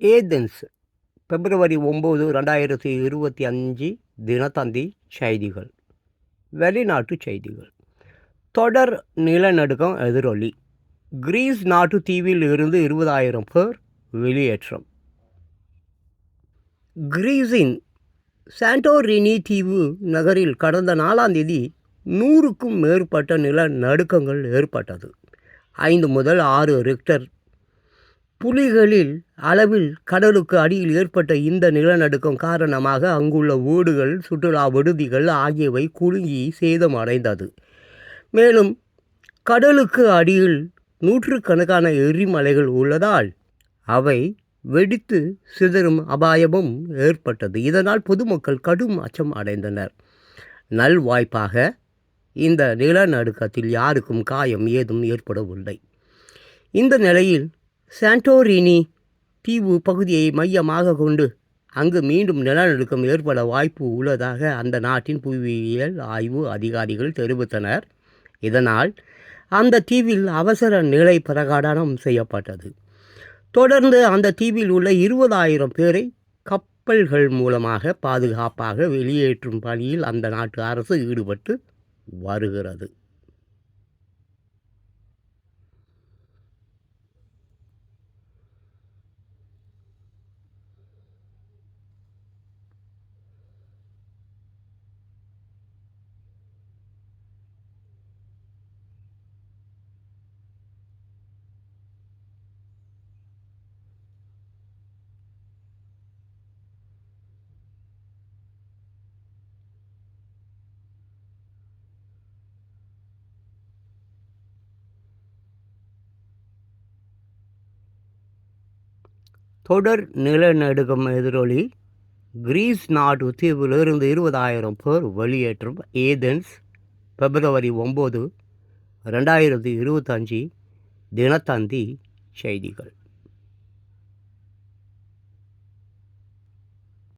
Athens பிப்ரவரி ஒம்பது ரெண்டாயிரத்தி இருபத்தி அஞ்சு தினத்தந்தி செய்திகள். வெளிநாட்டு செய்திகள். தொடர் நிலநடுக்கம் எதிரொலி. கிரீஸ் நாட்டு தீவில் இருந்து இருபதாயிரம் பேர் வெளியேற்றம். கிரீஸின் சாண்டோரினி தீவு நகரில் கடந்த நாலாம் தேதி நூறுக்கும் மேற்பட்ட நிலநடுக்கங்கள் ஏற்பட்டது. ஐந்து முதல் ஆறு ரிக்டர் புலிகளில் அளவில் கடலுக்கு அடியில் ஏற்பட்ட இந்த நிலநடுக்கம் காரணமாக அங்குள்ள வீடுகள் சுற்றுலா விடுதிகள் ஆகியவை குலுங்கி சேதமடைந்தது. மேலும் கடலுக்கு அடியில் நூற்றுக்கணக்கான எரிமலைகள் உள்ளதால் அவை வெடித்து சிதறும் அபாயமும் ஏற்பட்டது. இதனால் பொதுமக்கள் கடும் அச்சம் அடைந்தனர். நல்வாய்ப்பாக இந்த நிலநடுக்கத்தில் யாருக்கும் காயம் ஏதும் ஏற்படவில்லை. இந்த நிலையில் சாண்டோரினி தீவு பகுதியை மையமாக கொண்டு அங்கு மீண்டும் நிலநடுக்கம் ஏற்பட வாய்ப்பு உள்ளதாக அந்த நாட்டின் புவியியல் ஆய்வு அதிகாரிகள் தெரிவித்தனர். இதனால் அந்த தீவில் அவசர நிலை பிரகடனம் செய்யப்பட்டது. தொடர்ந்து அந்த தீவில் உள்ள இருபதாயிரம் பேரை கப்பல்கள் மூலமாக பாதுகாப்பாக வெளியேற்றும் பணியில் அந்த நாட்டு அரசு ஈடுபட்டு வருகிறது. தொடர் நிலநடுக்கம் எதிரொலி கிரீஸ் நாட்டு தீவிலிருந்து இருபதாயிரம் பேர் வெளியேற்றம் ஏதென்ஸ் பிப்ரவரி ஒம்பது ரெண்டாயிரத்தி இருபத்தஞ்சி தினத்தந்தி செய்திகள்.